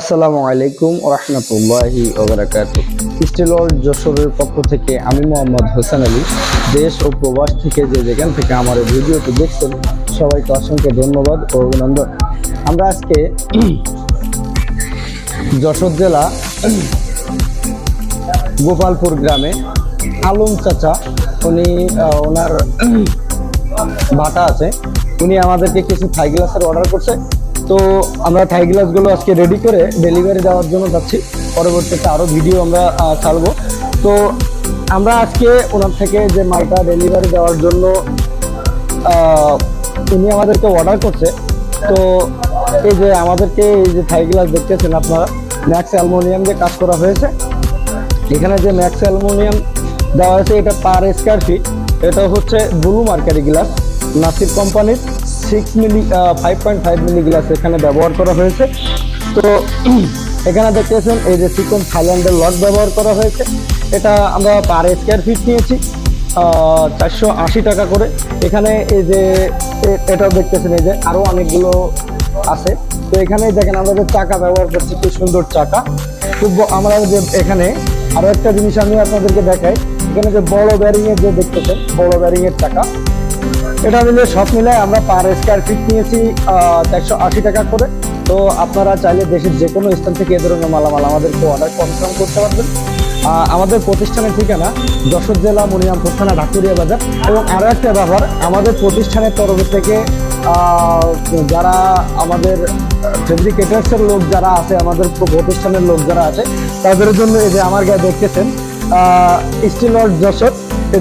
আসসালামু আলাইকুম রহমতুল্লাহি ওবরাকাত স্টিল ওয়ার্ল্ড যশোরের পক্ষ থেকে আমি মোহাম্মদ হোসেন আলী। দেশ ও প্রবাস থেকে যে যেখান থেকে আমার ভিডিওটি দেখছেন, সবাইকে অসংখ্য ধন্যবাদ ও অভিনন্দন। আমরা আজকে যশোর জেলা গোপালপুর গ্রামে আলম চাচা, উনি ওনার ভাটা আছে। উনি আমাদেরকে কিছু থাই গ্লাসের অর্ডার করছে। তো আমরা থাই গ্লাসগুলো আজকে রেডি করে ডেলিভারি দেওয়ার জন্য যাচ্ছি। পরবর্তীতে আরও ভিডিও আমরা ছাড়বো। তো আমরা আজকে ওনার থেকে যে মালটা ডেলিভারি দেওয়ার জন্য উনি আমাদেরকে অর্ডার করছে। তো এই যে আমাদেরকে এই যে থাই গ্লাস দেখতেছেন আপনারা ম্যাক্স অ্যালমোনিয়াম দিয়ে কাজ করা হয়েছে। এখানে যে ম্যাক্স অ্যালুমিনিয়াম দেওয়া হয়েছে, এটা পার স্কোয়ার ফিট এটা হচ্ছে ব্লু মার্কারি গ্লাস নাসির কোম্পানির six milli five point five milli glass এখানে ব্যবহার করা হয়েছে। তো, এখানে দেখতেছেন এই যে সিকন থাইল্যান্ডের লক ব্যবহার করা হয়েছে। এটা আমরা পার স্কোয়ার ফিট নিয়েছি চারশো আশি টাকা করে। এখানে এই যে এটাও দেখতেছেন এই যে আরও অনেকগুলো আছে। তো এখানে দেখেন আমরা যে চাকা ব্যবহার করছি খুব সুন্দর চাকা। খুব আমরা যে এখানে আরও একটা জিনিস আমি আপনাদেরকে দেখাই। এখানে যে বড় ব্যারিং এর যে দেখতেছেন, বড় ব্যারিং এর চাকা। এটা মিলে সব মিলে আমরা পার স্কোয়ার ফিট নিয়েছি চারশো আশি টাকা করে। তো আপনারা চাইলে দেশের যে কোনো স্থান থেকে এ ধরনের মালামাল আমাদেরকে অর্ডার কনফার্ম করতে পারবেন। আমাদের প্রতিষ্ঠানের ঠিকানা যশোর জেলা মনিরামপুর থানা ঢাকুরিয়া বাজার এবং আরও একটা ব্যাপার আমাদের প্রতিষ্ঠানের তরফ থেকে যারা আমাদের ফেব্রিকেটার্সের লোক যারা আছে, আমাদের প্রতিষ্ঠানের লোক যারা আছে, তাদের জন্য এই যে আমার গায়ে দেখতেছেন স্টিল যশোর।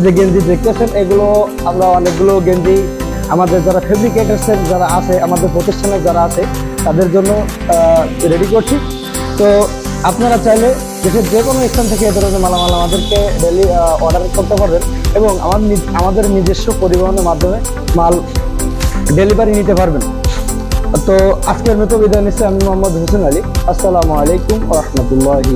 যে গেঞ্জি দেখতেছেন, এগুলো আমরা অনেকগুলো গেঞ্জি আমাদের যারা ফেব্রিকেটার্সের যারা আছে, আমাদের প্রতিষ্ঠানের যারা আছে, তাদের জন্য রেডি করছি। তো আপনারা চাইলে দেশের যে কোনো স্থান থেকে এ ধরনের মালামাল আমাদেরকে ডেলি অর্ডার করতে পারবেন এবং আমার আমাদের নিজস্ব পরিবহনের মাধ্যমে মাল ডেলিভারি নিতে পারবেন। তো আজকের মতো বিদায় নিচ্ছে আমি মোহাম্মদ হোসেন আলী। আসসালামু আলাইকুম রহমতুল্লাহি